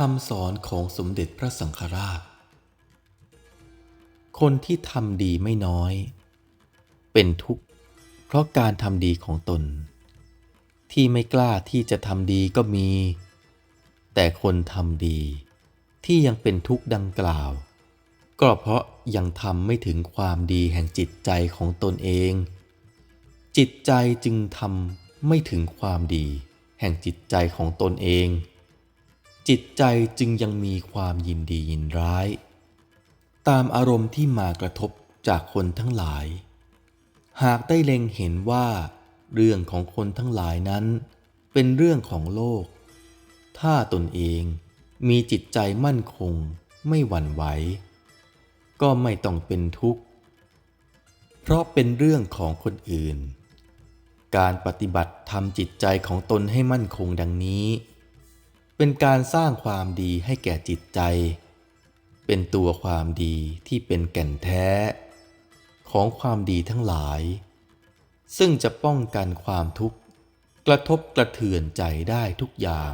คำสอนของสมเด็จพระสังฆราช คนที่ทำดีไม่น้อย เป็นทุกข์ เพราะการทำดีของตน ที่ไม่กล้าที่จะทำดีก็มี แต่คนทำดีที่ยังเป็นทุกข์ดังกล่าว ก็เพราะยังทำไม่ถึงความดีแห่งจิตใจของตนเอง จิตใจจึงทำไม่ถึงความดี แห่งจิตใจของตนเอง จิตใจจึงยังมีความยินดียินร้าย ตามอารมณ์ที่มากระทบจากคนทั้งหลาย หากได้เล็งเห็นว่า เรื่องของคนทั้งหลายนั้น เป็นเรื่องของโลก ถ้าตนเองมีจิตใจมั่นคงไม่หวั่นไหว ก็ไม่ต้องเป็นทุกข์ เพราะเป็นเรื่องของคนอื่น การปฏิบัติทำจิตใจของตนให้มั่นคงดังนี้ เป็นการสร้างความดีให้แก่จิตใจ เป็นตัวความดีที่เป็นแก่นแท้ ของความดีทั้งหลาย ซึ่งจะป้องกันความทุกข์ กระทบกระเทือนใจได้ทุกอย่าง